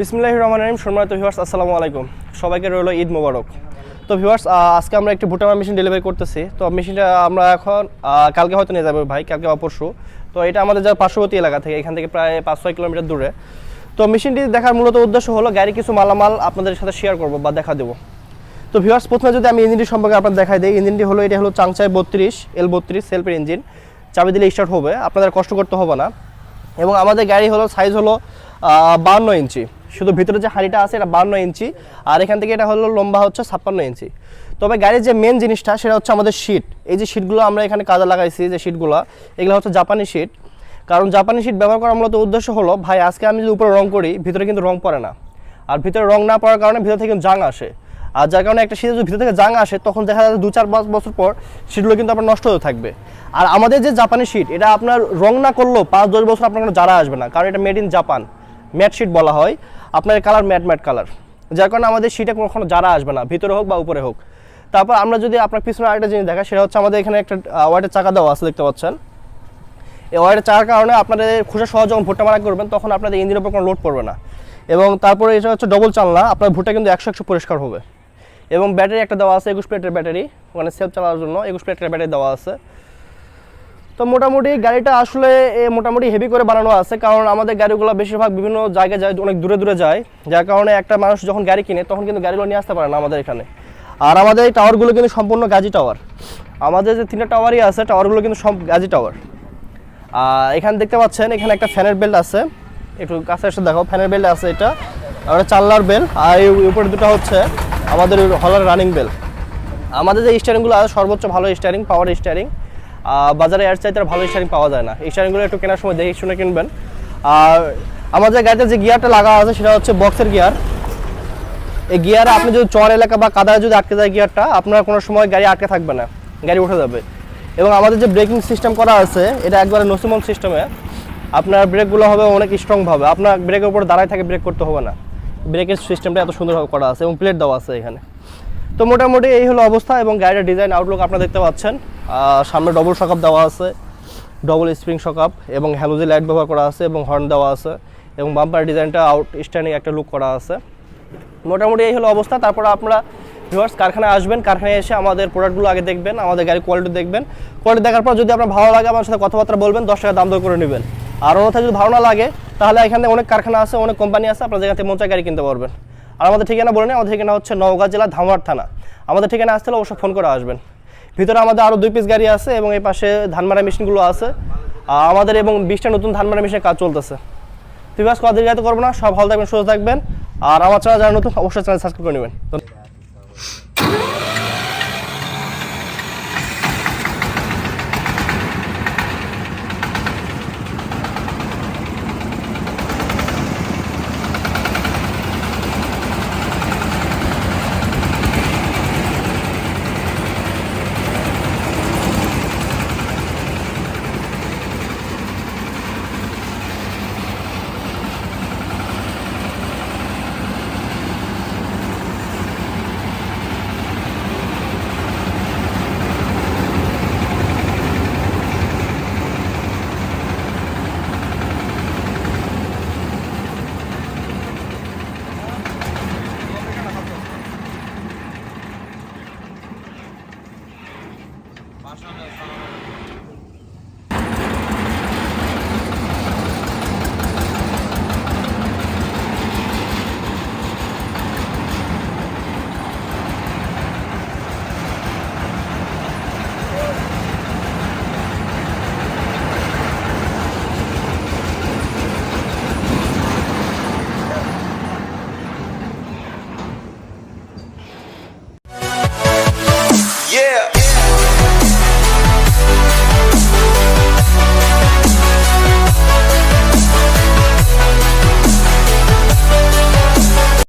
বিসমিল্লাহ রহমান রহিম। সম্মানিত ভিউয়ার্স আসসালামু আলাইকুম। সবাইকে রইল ঈদ মোবারক। তো ভিউয়ার্স আজকে আমরা একটি ভুটানা মেশিন ডেলিভারি করতেছি। তো মেশিনটা আমরা এখন কালকে হয়তো নিয়ে যাব ভাই, কালকে বা পরশু। তো এটা আমাদের যা পার্শ্ববর্তী এলাকা থেকে, এখান থেকে প্রায় পাঁচ ছয় কিলোমিটার দূরে। তো মেশিনটি দেখার মূলত উদ্দেশ্য হলো গাড়ি কিছু মালামাল আপনাদের সাথে শেয়ার করব বা দেখা দেবো। তো ভিউয়ার্স প্রথমে যদি আমি ইঞ্জিনটি সম্পর্কে আপনার দেখাই দিই ইঞ্জিনটি হলো, এটা হলো চাংচাই বত্রিশ, এল বত্রিশ সেলফের ইঞ্জিন চাবি দিলে স্টার্ট হবে, আপনাদের কষ্ট করতে হবে না। এবং আমাদের গাড়ি হলো সাইজ হলো বান্ন ইঞ্চি। শুধু ভিতরে যে হাঁড়িটা আছে এটা বান্ন ইঞ্চি, আর এখান থেকে এটা হলো লম্বা হচ্ছে ছাপ্পান্ন ইঞ্চি। তবে গাড়ির যে মেন জিনিসটা সেটা হচ্ছে আমাদের শীট এই যে শীটগুলো আমরা এখানে কাজে লাগাইছি, যে শীটগুলো এগুলো হচ্ছে জাপানি শীট কারণ জাপানি শীট ব্যবহার করার মূলত উদ্দেশ্য হলো, ভাই, আজকে আমি যদি উপরে রং করি, ভিতরে কিন্তু রং পড়ে না। আর ভিতরে রং না পড়ার কারণে ভিতর থেকে জাং আসে। আর যার কারণে একটা শীতের ভিতর থেকে জাং আসে, তখন দেখা যাচ্ছে দু চার পাঁচ বছর পর শীটগুলো কিন্তু আপনার নষ্ট হতে থাকবে। আর আমাদের যে জাপানি শীট এটা আপনার রং না করলেও পাঁচ দশ বছর আপনার কোনো জারা আসবে না, কারণ এটা made in Japan mat sheet বলা হয়। আপনার কালার ম্যাট ম্যাট কালার। যার কারণে আমাদের শিটে কখনো যারা আসবে না, ভিতরে হোক বা উপরে হোক। তারপর আমরা যদি আপনার পিছনে আরেকটা জিনিস দেখা সেটা হচ্ছে আমাদের এখানে একটা ওয়াইটের চাকা দেওয়া আছে, দেখতে পাচ্ছেন? এই ওয়াইটের চাকার কারণে আপনাদের খোসা সহজ যখন ভুট্টা মারা করবেন, তখন আপনাদের ইঞ্জিনের উপর কোনো লোড পড়বে না। এবং তারপরে এটা হচ্ছে ডবল চালনা, আপনার ভুট্টা কিন্তু একশো একশো পরিষ্কার হবে। এবং ব্যাটারি একটা দেওয়া আছে, একুশ প্লেটের ব্যাটারি ওখানে সেলফ চালানোর জন্য একুশ প্লেটের ব্যাটারি দেওয়া আছে। তো মোটামুটি গাড়িটা আসলে মোটামুটি হেভি করে বানানো আছে, কারণ আমাদের গাড়িগুলো বেশিরভাগ বিভিন্ন জায়গায় যায়, অনেক দূরে দূরে যায়। যার কারণে একটা মানুষ যখন গাড়ি কিনে, তখন কিন্তু গাড়িগুলো নিয়ে আসতে পারে না আমাদের এখানে। আর আমাদের এই টাওয়ারগুলো কিন্তু সম্পূর্ণ গাজি টাওয়ার আমাদের যে তিনটা টাওয়ারই আছে টাওয়ারগুলো কিন্তু সব গাজি টাওয়ার আর এখানে দেখতে পাচ্ছেন, এখানে একটা ফ্যানের বেল্ট আছে। একটু কাছে এসে দেখো ফ্যানের বেল্ট আছে এটা। আর চাল্লার বেল আর এই উপরে দুটো হচ্ছে আমাদের হলার রানিং বেল আমাদের যে স্টিয়ারিংগুলো আছে, সর্বোচ্চ ভালো স্টিয়ারিং পাওয়ার স্টিয়ারিং বাজারে এর চাইতে ভালো স্টিয়ারিং পাওয়া যায় না। এই স্টিয়ারিংগুলো একটু কেনার সময় দেখে শুনে কিনবেন। আর আমাদের গাড়িতে যে গিয়ারটা লাগা আছে, সেটা হচ্ছে বক্সের গিয়ার এই গিয়ারে আপনি যদি চর এলাকা বা কাদায় যদি আটকে যায় গিয়ারটা আপনার কোনো সময় গাড়ি আটকে থাকবে না, গাড়ি উঠে যাবে। এবং আমাদের যে ব্রেকিং সিস্টেম করা আছে, এটা একবারে নসিমন সিস্টেমে আপনার ব্রেকগুলো হবে অনেক স্ট্রংভাবে আপনার ব্রেকের উপর দাঁড়ায় থাকে ব্রেক করতে হবে না। ব্রেকের সিস্টেমটা এত সুন্দরভাবে করা আছে এবং প্লেট দেওয়া আছে এখানে। তো মোটামুটি এই হলো অবস্থা এবং গাড়ির ডিজাইন আউটলুক আপনারা দেখতে পাচ্ছেন। সামনে ডবল শকআপ দেওয়া আছে ডবল স্প্রিং শকআপ এবং হ্যালোজি লাইট ব্যবহার করা আছে এবং হর্ন দেওয়া আছে এবং বাম্পার ডিজাইনটা আউট স্ট্যান্ডিং একটা লুক করা আছে। মোটামুটি এই হলো অবস্থা, তারপরে আপনারা ভিউয়ার্স কারখানায় আসবেন, কারখানায় এসে আমাদের প্রোডাক্টগুলো আগে দেখবেন, আমাদের গাড়ির কোয়ালিটি দেখবেন। কোয়ালিটি দেখার পর যদি আপনার ভালো লাগে আমার সাথে কথাবার্তা বলবেন, দশ টাকা দাম দর করে নেবেন। আর অন্যথায় যদি ভালো না লাগে, তাহলে এখানে অনেক কারখানা আছে, অনেক কোম্পানি আছে, আপনারা যেখান থেকে গাড়ি কিনতে পারবেন। আর আমাদের ঠিকানা বলে নেই, আমাদের ঠিকানা হচ্ছে নওগাঁ জেলা ধামার থানা। আমাদের ঠিকানা আসতে হলে অবশ্যই ফোন করে আসবেন। ভিতরে আমাদের আরও দুই পিস গাড়ি আছে এবং এই পাশে ধান মারা মেশিনগুলো আছে। আমাদের এবং বিশটা নতুন ধান মারা মেশিনের কাজ চলতেছে। তুই বাস কদিন গাড়িতে করব না, সব ভালো থাকবেন, সুস্থ থাকবেন। আর আমার চ্যানেল যারা নতুন, অবশ্যই চ্যানেল সাবস্ক্রাইব করে নেবেন।